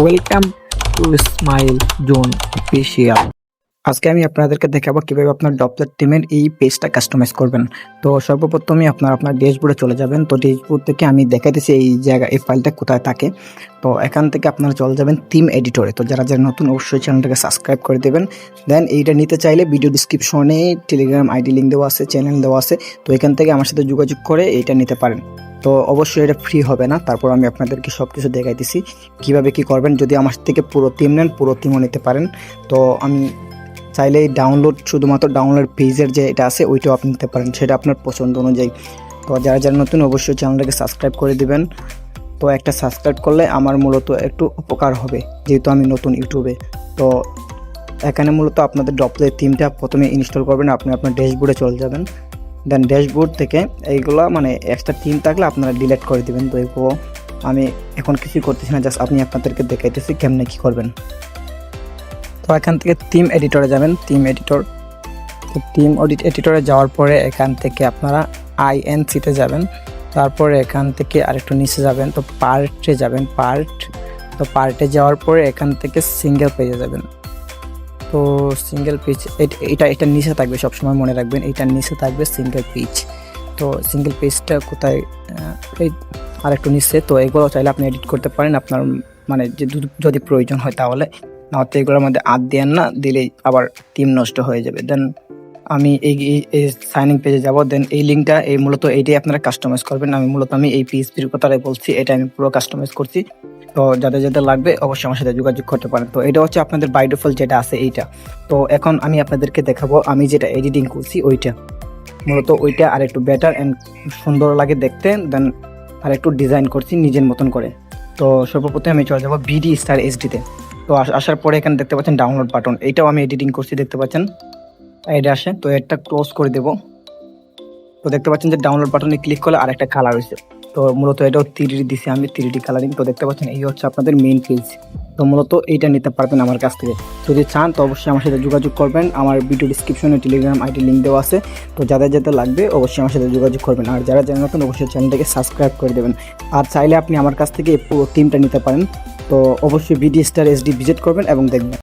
Welcome to smile zone special আজকে আমি আপনাদেরকে দেখাবো কীভাবে আপনার ডপলার টিমের এই পেজটা কাস্টমাইজ করবেন। তো সর্বপ্রথমে আপনার আপনার ড্যাশবোর্ডে চলে যাবেন। তো ড্যাশবোর্ড থেকে আমি দেখাইতেছি এই জায়গা, এই ফাইলটা কোথায় থাকে। তো এখান থেকে আপনারা চলে যাবেন থিম এডিটরে তো যারা যারা নতুন, অবশ্যই চ্যানেলটাকে সাবস্ক্রাইব করে দেবেন। দেন এইটা নিতে চাইলে ভিডিও ডিসক্রিপশনে টেলিগ্রাম আইডি লিঙ্ক দেওয়া আছে চ্যানেল দেওয়া আছে। তো এখান থেকে আমার সাথে যোগাযোগ করে এইটা নিতে পারেন। তো অবশ্যই এটা ফ্রি হবে না। তারপর আমি আপনাদেরকে সব কিছু দেখাইতেছি কীভাবে কি করবেন, যদি আমার থেকে পুরো টিম নেন, পুরো টিমও নিতে পারেন। তো আমি চাইলে ডাউনলোড শুধুমাত্র ডাউনলোড পেজের যে এটা আছে, ওইটাও আপনি নিতে পারেন। সেটা আপনার পছন্দ অনুযায়ী। তো যারা যারা নতুন, অবশ্যই চ্যানেলটাকে সাবস্ক্রাইব করে দিবেন। তো একটা সাবস্ক্রাইব করলে আমার মূলত একটু উপকার হবে, যেহেতু আমি নতুন ইউটিউবে। তো এখানে মূলত আপনাদের ডপলে থিমটা প্রথমে ইনস্টল করবেন, আপনি আপনার ড্যাশবোর্ডে চলে যাবেন। দেন ড্যাশবোর্ড থেকে এইগুলো মানে এক্সট্রা থিম থাকলে আপনারা ডিলিট করে দিবেন। তো এগুলো আমি এখন কিছুই করতেছি না জাস্ট আপনি আপনাদেরকে দেখাইতেছি কেমনে কী করবেন। তো এখান থেকে থিম এডিটরে যাবেন। থিম এডিটর তো থিম অডিট এডিটরে যাওয়ার পরে এখান থেকে আপনারা আইএনসিতে যাবেন। তারপরে এখান থেকে আরেকটু নিচে যাবেন। তো পার্টে যাবেন পার্ট তো পার্টে যাওয়ার পরে এখান থেকে সিঙ্গেল পেজে যাবেন। তো সিঙ্গেল পেজ এটা এটা নিচে থাকবে, সবসময় মনে রাখবেন এটার নিচে থাকবে সিঙ্গেল পিচ তো সিঙ্গেল পেজটা কোথায় এই আরেকটু নিচে, তো এগুলো চাইলে আপনি এডিট করতে পারেন, আপনার মানে যে যদি- প্রয়োজন হয় তাহলে। না নয়তো এগুলোর মধ্যে আদ দেন না, দিলেই আবার টিম নষ্ট হয়ে যাবে। দেন আমি এই- এই সাইনিং পেজে যাব দেন এই লিঙ্কটা এই মূলত এইটাই আপনারা কাস্টমাইজ করবেন। আমি মূলত আমি এই পিএসপির কথাটাই বলছি এটা আমি পুরো কাস্টমাইজ করছি। তো যাদের যাদের লাগবে অবশ্যই আমার সাথে যোগাযোগ করতে পারেন। তো এটা হচ্ছে আপনাদের বাই ডিফল্ট যেটা আছে এইটা। তো এখন আমি আপনাদেরকে দেখাবো, আমি যেটা এডিটিং করছি ওইটা। মূলত ওইটা আর একটু বেটার অ্যান্ড সুন্দর লাগে দেখতে দেন আর একটু ডিজাইন করছি নিজের মতন করে। তো সর্বপ্রথমে আমি চলে যাব বিডি স্টার এইচডিতে তো। আস- আসার পরে এখানে দেখতে পাচ্ছেন ডাউনলোড বাটন এইটাও আমি এডিটিং করছি দেখতে পাচ্ছেন। এটা আসে, তো এটা ক্লোজ করে দেব। তো দেখতে পাচ্ছেন যে ডাউনলোড বাটনে ক্লিক করলে আরেকটা কালার হয়েছে। তো মূলত এটাও থ্রি দিছি, আমি থ্রি ডি কালারিং তো দেখতে পাচ্ছেন, এই হচ্ছে আপনাদের মেইন পেজ তো মূলত এইটা নিতে পারবেন আমার কাছ থেকে। যদি চান, তো অবশ্যই আমার সাথে যোগাযোগ করবেন। আমার ভিডিও ডিসক্রিপশনে টেলিগ্রাম আইডি লিঙ্ক দেওয়া আছে। তো যাদের যাদের লাগবে, অবশ্যই আমার সাথে যোগাযোগ করবেন। আর যারা যারা নতুন, অবশ্যই চ্যানেলটাকে সাবস্ক্রাইব করে দেবেন। আর চাইলে আপনি আমার কাছ থেকে পুরো টিমটা নিতে পারেন। তো অবশ্যই বিডি স্টার এসডি ভিজিট করবেন এবং দেখবেন।